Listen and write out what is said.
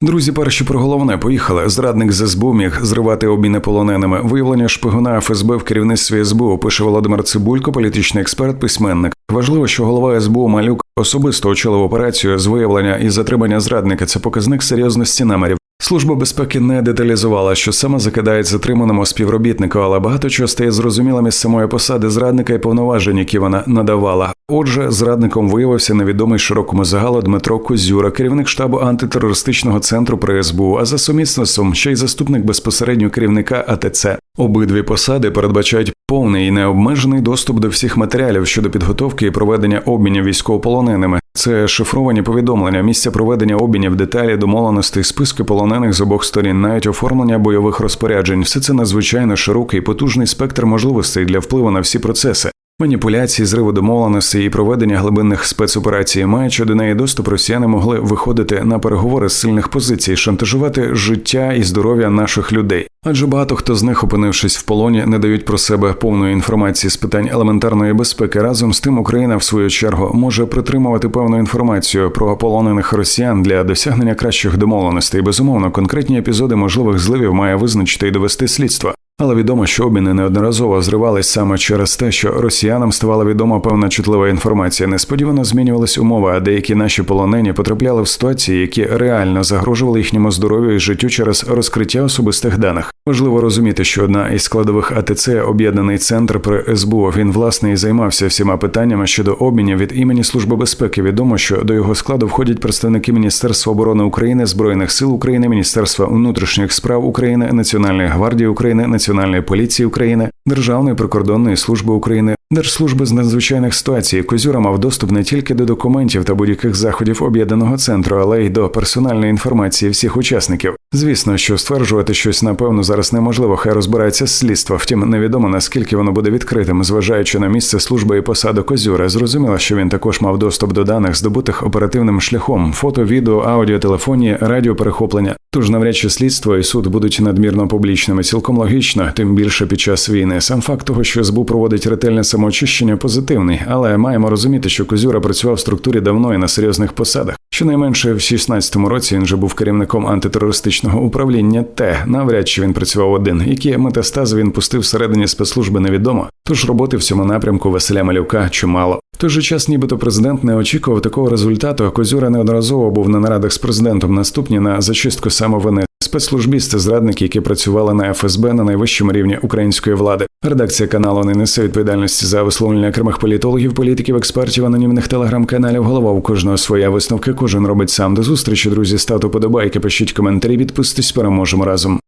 Друзі, перші про головне поїхали. Зрадник з СБУ міг зривати обміни полоненими. Виявлення шпигуна ФСБ в керівництві СБУ пише Володимир Цибулько, політичний експерт, письменник. Важливо, що голова СБУ Малюк особисто очолив операцію з виявлення і затримання зрадника. Це показник серйозності намірів. Служба безпеки не деталізувала, що саме закидають затриманому співробітнику, але багато чого стає зрозумілим із самої посади зрадника і повноважень, які вона надавала. Отже, зрадником виявився невідомий широкому загалу Дмитро Козюра, керівник штабу антитерористичного центру при СБУ, а за сумісництвом ще й заступник безпосередньо керівника АТЦ. Обидві посади передбачають повний і необмежений доступ до всіх матеріалів щодо підготовки і проведення обмінів військовополоненими. Це шифровані повідомлення, місця проведення обмінів, деталі, домовленостей, списки полонених з обох сторін, навіть оформлення бойових розпоряджень. Все це надзвичайно широкий, потужний спектр можливостей для впливу на всі процеси. Маніпуляції, зриву домовленостей і проведення глибинних спецоперацій, маючи до неї доступ, росіяни могли виходити на переговори з сильних позицій, шантажувати життя і здоров'я наших людей. Адже багато хто з них, опинившись в полоні, не дають про себе повної інформації з питань елементарної безпеки. Разом з тим, Україна в свою чергу може притримувати певну інформацію про полонених росіян для досягнення кращих домовленостей. Безумовно, конкретні епізоди можливих зливів має визначити і довести слідство. Але відомо, що обміни неодноразово зривались саме через те, що росіянам ставала відома певна чутлива інформація. Несподівано змінювались умови, а деякі наші полонені потрапляли в ситуації, які реально загрожували їхньому здоров'ю і життю через розкриття особистих даних. Важливо розуміти, що одна із складових АТЦ об'єднаний центр при СБУ. Він власне і займався всіма питаннями щодо обмінів від імені Служби безпеки. Відомо, що до його складу входять представники Міністерства оборони України, збройних сил України, Міністерства внутрішніх справ України, Національної гвардії України, Національної поліції України, Державної прикордонної служби України, Держслужби з надзвичайних ситуацій. Козюра мав доступ не тільки до документів та будь-яких заходів об'єднаного центру, але й до персональної інформації всіх учасників. Звісно, що стверджувати щось напевно зараз неможливо, хай розбирається слідство. Втім, невідомо наскільки воно буде відкритим, зважаючи на місце служби і посаду Козюра. Зрозуміло, що він також мав доступ до даних, здобутих оперативним шляхом: фото, відео, аудіо, телефонії, радіоперехоплення. Тож навряд чи слідство і суд будуть надмірно публічними. Цілком логічно, тим більше під час війни. Сам факт того, що СБУ проводить ретельне самоочищення, позитивний, але маємо розуміти, що Козюра працював в структурі давно і на серйозних посадах. Щонайменше в 16-му році він вже був керівником антитерористичного управління. Т навряд чи він працював один. Які метастази він пустив всередині спецслужби, невідомо. Тож роботи в цьому напрямку Василя Малюка чимало. В той же час, нібито президент не очікував такого результату. Козюра неодноразово був на нарадах з президентом. Наступні на зачистку самовини. Спецслужбісти, зрадники, які працювали на ФСБ на найвищому рівні української влади. Редакція каналу не несе відповідальності за висловлення окремих політологів, політиків, експертів, анонімних телеграм-каналів. Голова у кожного своя висновки. Кожен робить сам до зустрічі. Друзі, ставте подобайки, пишіть коментарі, підписуйтесь, переможемо разом.